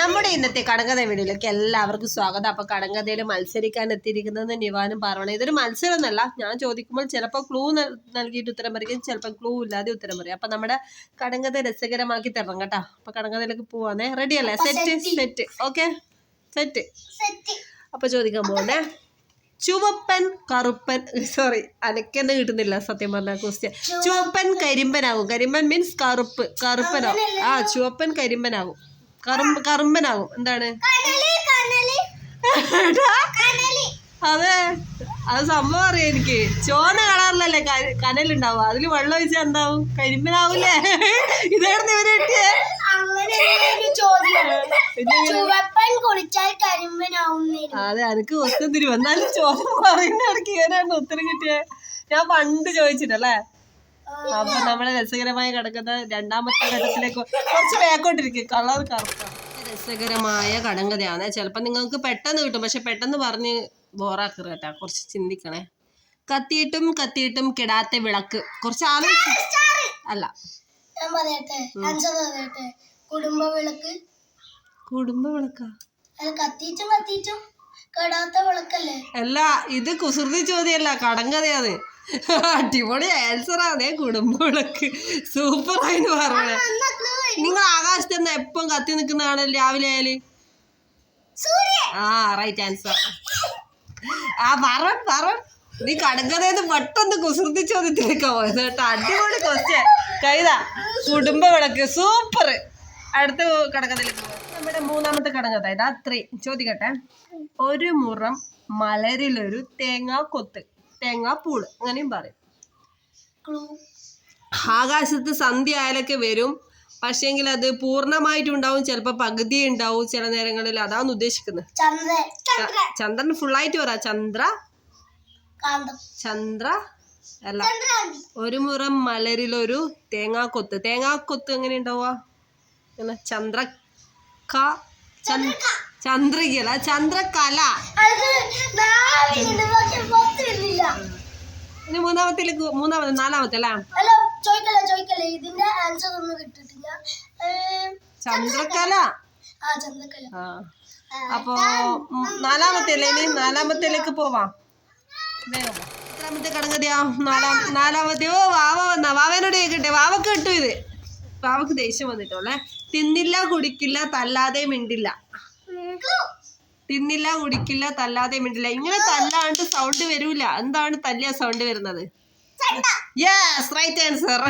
നമ്മുടെ ഇന്നത്തെ കടങ്കഥ വീഡിയോയിലേക്ക് എല്ലാവർക്കും സ്വാഗതം. അപ്പൊ കടങ്കഥയിൽ മത്സരിക്കാൻ എത്തിയിരിക്കുന്നത് നിവാനും പറവണം ഇതൊരു മത്സരം എന്നല്ല. ഞാൻ ചോദിക്കുമ്പോൾ ചിലപ്പോൾ ക്ലൂ നൽകിയിട്ട് ഉത്തരം പറയും. ചിലപ്പോൾ ക്ലൂ ഇല്ലാതെ ഉത്തരം പറയും. അപ്പൊ നമ്മുടെ കടങ്കഥ രസകരമാക്കി തരണം കേട്ടോ. അപ്പൊ കടങ്കഥയിലേക്ക് പോവാന്നേ. റെഡി അല്ലേ? സെറ്റ് സെറ്റ് ഓക്കെ സെറ്റ് അപ്പൊ ചോദിക്കാൻ പോകണേ ചുവപ്പൻ കറുപ്പൻ സോറി അനക്കെന്നെ കിട്ടുന്നില്ല സത്യം പറഞ്ഞ ക്വസ്റ്റ്യൻ ചുവപ്പൻ. കരിമ്പനാകും. കരിമ്പൻ മീൻസ് കറുപ്പ്. കറുപ്പനാകും ആ ചുവപ്പൻ കരിമ്പനാകും. കറുമ്പ് കറുമ്പനാകും. എന്താണ്? അതെ. അത് സംഭവം അറിയാം എനിക്ക്? ചോന കളറിലല്ലേ കനൽ കനലുണ്ടാവും അതിൽ വെള്ളം ഒഴിച്ചാൽ എന്താവും? കരിമ്പനാവൂലേ ഇതായിരുന്നു ഇവർ കിട്ടിയേ. അതെ എനിക്ക് ഒത്തിരി തിരി. വന്നാലും ചോദ്യം പറയുന്ന ഇടയ്ക്ക് ഇവരാണ് ഉത്തരം കിട്ടിയേ. ഞാൻ പണ്ട് ചോദിച്ചിട്ടല്ലേ? അപ്പൊ നമ്മൾ രസകരമായി കിടക്കുന്ന രണ്ടാമത്തെ ഘട്ടത്തിലേക്ക് കുറച്ച് വേക്കോട്ടിരിക്കും കളർ കറുത്ത രസകരമായ കടങ്കഥയാണ്. ചിലപ്പോൾ നിങ്ങൾക്ക് പെട്ടെന്ന് കിട്ടും. പക്ഷെ പെട്ടെന്ന് പറഞ്ഞ് ബോറാക്കുക കേട്ടാ. കുറച്ച് ചിന്തിക്കണേ. കത്തിയിട്ടും കത്തിയിട്ടും കിടാത്ത വിളക്ക്. കുറച്ച് ആലോചിച്ച് അല്ല. ഞാൻ പറയട്ടെ. ആൻസർ പറയട്ടെ. കുടുംബ വിളക്ക്. കുടുംബ വിളക്കാ? കെടാത്ത വിളക്കല്ലേ? അല്ല ഇത് കുസൃതി ചോദ്യല്ല. കടങ്കഥയാണ്. അടിപൊളി ആൻസർ ആണ് കുടുംബങ്ങൾക്ക് സൂപ്പർ ആയിന്ന് പറഞ്ഞത്. നിങ്ങൾ ആകാശത്ത് നിന്ന് എപ്പം കത്തി നിൽക്കുന്നതാണ് രാവിലെ ആയാൽ? ആ റൈറ്റ് ആൻസർ ആ പറ പറ. നീ കടങ്കഥയത് പെട്ടെന്ന് കുസൃതി ചോദ്യത്തിലേക്ക് പോയത് കേട്ടോ. അടിപൊളി ക്വസ്റ്റ്യൻ കൈത കുടുംബ വിളക്ക് സൂപ്പർ അടുത്ത കടങ്കഥയിലേക്ക് പോകാം. നമ്മുടെ മൂന്നാമത്തെ കടങ്കഥ ഇതാ ത്രീ ചോദിക്കട്ടെ. ഒരു മുറം മലരിലൊരു തേങ്ങാ കൊത്ത് തേങ്ങാ പൂൾ അങ്ങനെയും പറയും. ആകാശത്ത് സന്ധ്യ ആയാലൊക്കെ വരും പക്ഷേങ്കിൽ അത് പൂർണമായിട്ട് പൂർണമായിട്ടുണ്ടാവും ചിലപ്പോൾ പകുതി ഉണ്ടാവും ചില നേരങ്ങളിൽ. അതാണ് ഉദ്ദേശിക്കുന്നത് ചന്ദ്ര ചന്ദ്ര. ചന്ദ്രൻ ഫുള്ളായിട്ട് പറ. ചന്ദ്ര. ചന്ദ്ര. അല്ല. ഒരു മുറം മലരിലൊരു തേങ്ങാക്കൊത്ത്. തേങ്ങാക്കൊത്ത് എങ്ങനെ ഉണ്ടാവുക? ചന്ദ്ര ക ചന്ദ്രികല. ചന്ദ്രകല ഇനി മൂന്നാമത്തിലേക്ക് മൂന്നാമത്തെ നാലാമത്തെ അല്ലേ? ചോദിക്കല്ലേ ചോദിക്കല്ലേ. ഇതിന്റെ ആൻസർ ഒന്നും കിട്ടിയിട്ടില്ല. ഏം, ചന്ദ്രകല. ആ അപ്പോ നാലാമത്തെ ഇനി? നാലാമത്തേലേക്ക് പോവാം. എത്രാമത്തെ കടങ്കതിയാ നാലാം നാലാമത്തെ. ഓ വാവ വന്ന. വാവനോട് കേൾക്കട്ടെ വാവക്ക് കിട്ടും ഇത്. വാവക്ക് ദേഷ്യം വന്നിട്ടോളേ തിന്നില്ല കുടിക്കില്ല തല്ലാതെ മിണ്ടില്ല. തിന്നില്ല കുടിക്കില്ല തല്ലാതെ മിണ്ടില്ല. ഇങ്ങനെ തല്ലാണ്ട് സൗണ്ട് വരൂല. എന്താണ് തല്ലിയ സൗണ്ട് വരുന്നത്? യെസ് റൈറ്റ് ആൻസർ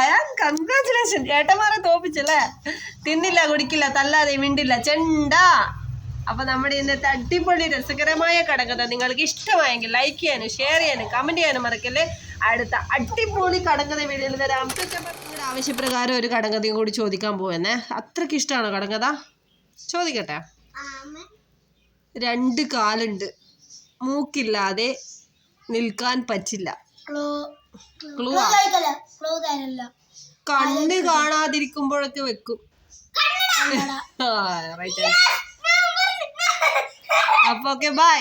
അയാൾ കൺഗ്രാചുലേഷൻ ഏട്ടന്മാരെ തോപ്പിച്ചല്ലേ? തിന്നില്ല കുടിക്കില്ല തല്ലാതെ മിണ്ടില്ല. ചെണ്ട. അപ്പൊ നമ്മുടെ ഇന്നത്തെ അടിപൊളി രസകരമായ കടകഥ നിങ്ങൾക്ക് ഇഷ്ടമായെങ്കിൽ ലൈക്ക് ചെയ്യാനും ഷെയർ ചെയ്യാനും കമന്റ് ചെയ്യാനും മറക്കല്ലേ? അടുത്ത അടിപൊളി കടങ്കഥ വീഡിയോയിൽ വരാം. ആവശ്യപ്രകാരം ഒരു കടങ്കഥയും കൂടി ചോദിക്കാൻ പോവുന്നേ. അത്രയ്ക്ക് ഇഷ്ടമാണോ കടങ്കഥ ചോദിക്കട്ടെ? രണ്ട് കാലുണ്ട്. മൂക്കില്ലാതെ നിൽക്കാൻ പറ്റില്ല. കണ്ണ് കാണാതിരിക്കുമ്പോഴൊക്കെ വെക്കും. അപ്പൊ ഓക്കെ ബൈ